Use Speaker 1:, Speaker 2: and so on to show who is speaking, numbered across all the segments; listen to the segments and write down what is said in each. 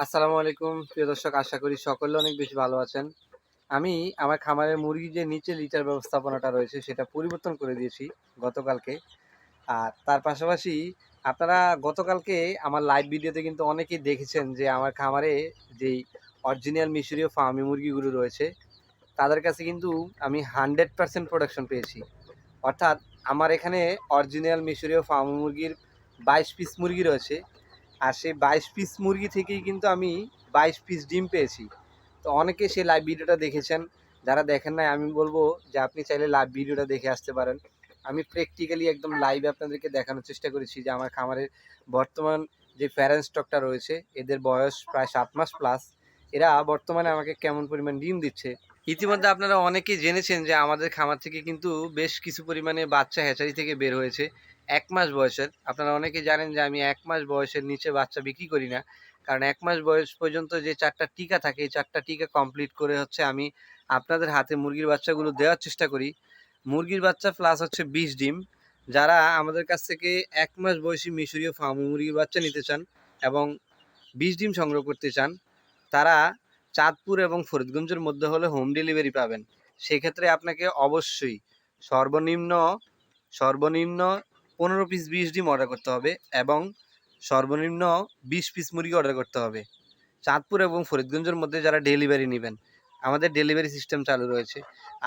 Speaker 1: আসসালামু আলাইকুম, প্রিয় দর্শক, আশা করি সকলে অনেক বেশি ভালো আছেন। আমি আমার খামারের মুরগি যে নিচে লিটার ব্যবস্থাপনাটা রয়েছে, সেটা পরিবর্তন করে দিয়েছি গতকালকে। আর তার পাশাপাশি আপনারা গতকালকে আমার লাইভ ভিডিওতে কিন্তু অনেকেই দেখেছেন যে আমার খামারে যেই অরিজিনাল মিশরীয় ফার্মি মুরগিগুলো রয়েছে, তাদের কাছে কিন্তু আমি হান্ড্রেড পার্সেন্ট প্রোডাকশন পেয়েছি। অর্থাৎ আমার এখানে অরিজিনাল মিশরীয় ফার্মি মুরগির বাইশ পিস মুরগি রয়েছে আর সেই বাইশ পিস মুরগি থেকেই কিন্তু আমি বাইশ পিস ডিম পেয়েছি। তো অনেকে সেই লাইভ ভিডিওটা দেখেছেন, যারা দেখেন নাই, আমি বলব যে আপনি চাইলে লাইভ ভিডিওটা দেখে আসতে পারেন। আমি প্র্যাকটিক্যালি একদম লাইভে আপনাদেরকে দেখানোর চেষ্টা করেছি যে আমার খামারের বর্তমান যে প্যারেন্ট স্টকটা রয়েছে, এদের বয়স প্রায় সাত মাস প্লাস এরা বর্তমানে আমাকে কেমন পরিমাণ ডিম দিচ্ছে? ইতিমধ্যে আপনারা অনেকেই জেনেছেন যে আমাদের খামার থেকে কিন্তু বেশ কিছু পরিমাণে বাচ্চা হ্যাচারি থেকে বের হয়েছে। এক মাস বয়সের। আপনারা অনেকে জানেন যে আমি এক মাস বয়সের নিচে বাচ্চা বিক্রি করি না। কারণ এক মাস বয়স পর্যন্ত যে চারটা টিকা থাকে, এই চারটা টিকা কমপ্লিট করে হচ্ছে আমি আপনাদের হাতে মুরগির বাচ্চাগুলো দেওয়ার চেষ্টা করি। মুরগির বাচ্চা প্লাস হচ্ছে বিষ ডিম। যারা আমাদের কাছ থেকে এক মাস বয়সী মিশরীয় ফার্মি মুরগির বাচ্চা নিতে চান এবং বিষ ডিম সংগ্রহ করতে চান, তারা চাঁদপুর এবং ফরিদগঞ্জের মধ্যে হলে হোম ডেলিভারি পাবেন। সেক্ষেত্রে আপনাকে অবশ্যই সর্বনিম্ন সর্বনিম্ন পনেরো পিস বিশ ডিম অর্ডার করতে হবে এবং সর্বনিম্ন বিশ পিস মুরগি অর্ডার করতে হবে। চাঁদপুর এবং ফরিদগঞ্জের মধ্যে যারা ডেলিভারি নেবেন, আমাদের ডেলিভারি সিস্টেম চালু রয়েছে।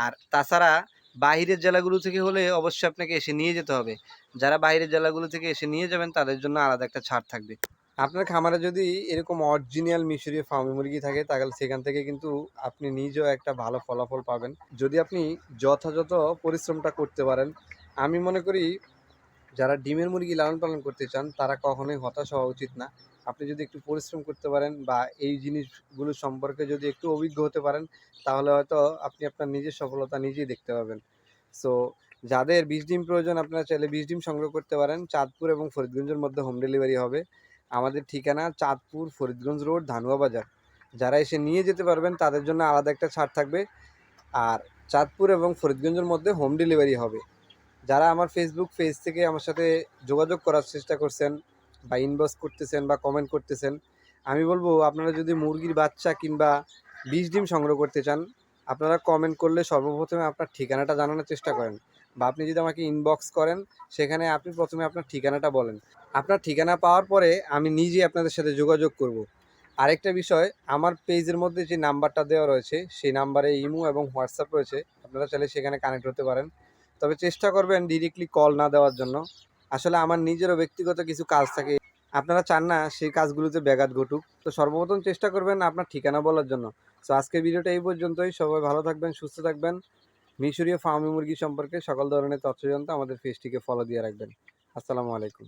Speaker 1: আর তাছাড়া বাইরের জেলাগুলো থেকে হলে অবশ্যই আপনাকে এসে নিয়ে যেতে হবে। যারা বাইরের জেলাগুলো থেকে এসে নিয়ে যাবেন, তাদের জন্য আলাদা একটা ছাড় থাকবে। আপনার খামারে যদি এরকম অরিজিনাল মিশরীয় ফার্মি মুরগি থাকে, তাহলে সেখান থেকে কিন্তু আপনি নিজেও একটা ভালো ফলাফল পাবেন। যদি আপনি যথাযথ পরিশ্রমটা করতে পারেন, আমি মনে করি যারা ডিমের মুরগি লালন পালন করতে চান, তারা কখনোই হতাশ হওয়া উচিত না। আপনি যদি একটু পরিশ্রম করতে পারেন বা এই জিনিসগুলো সম্পর্কে যদি একটু অভিজ্ঞ হতে পারেন, তাহলে হয়তো আপনি আপনার নিজের সফলতা নিজেই দেখতে পাবেন। সো যাদের বিশ ডিম প্রয়োজন, আপনারা চাইলে বিশ ডিম সংগ্রহ করতে পারেন। চাঁদপুর এবং ফরিদগঞ্জের মধ্যে হোম ডেলিভারি হবে। আমাদের ঠিকানা চাঁদপুর ফরিদগঞ্জ রোড ধানুয়া বাজার। যারা এসে নিয়ে যেতে পারবেন, তাদের জন্য আলাদা একটা ছাড় থাকবে। আর চাঁদপুর এবং ফরিদগঞ্জের মধ্যে হোম ডেলিভারি হবে। যারা আমার ফেসবুক পেজ থেকে আমার সাথে যোগাযোগ করার চেষ্টা করছেন বা ইনবক্স করতেছেন বা কমেন্ট করতেছেন, আমি বলব আপনারা যদি মুরগির বাচ্চা কিংবা বিষ ডিম সংগ্রহ করতে চান, আপনারা কমেন্ট করলে সর্বপ্রথমে আপনার ঠিকানাটা জানানোর চেষ্টা করেন বা আপনি যদি আমাকে ইনবক্স করেন, সেখানে আপনি প্রথমে আপনার ঠিকানাটা বলেন। আপনার ঠিকানা পাওয়ার পরে আমি নিজেই আপনাদের সাথে যোগাযোগ করব। আরেকটা বিষয়, আমার পেজের মধ্যে যে নাম্বারটা দেওয়া রয়েছে, সেই নাম্বারে ইমো এবং হোয়াটসঅ্যাপ রয়েছে, আপনারা চাইলে সেখানে কানেক্ট হতে পারেন। তবে চেষ্টা করবেন ডিরেক্টলি কল না দেওয়ার জন্য। আসলে আমার নিজেরও ব্যক্তিগত কিছু কাজ থাকে। আপনারা চান না সেই কাজগুলোতে ব্যাঘাত ঘটুক। তো সর্বপ্রথম চেষ্টা করবেন আপনার ঠিকানা বলার জন্য। তো আজকের ভিডিওটা এই পর্যন্তই। সবাই ভালো থাকবেন, সুস্থ থাকবেন। মিশরীয় ফার্মি মুরগি সম্পর্কে সকল ধরনের তথ্য জানতে আমাদের ফেসটিকে ফলো দিয়ে রাখবেন। আসসালামু আলাইকুম।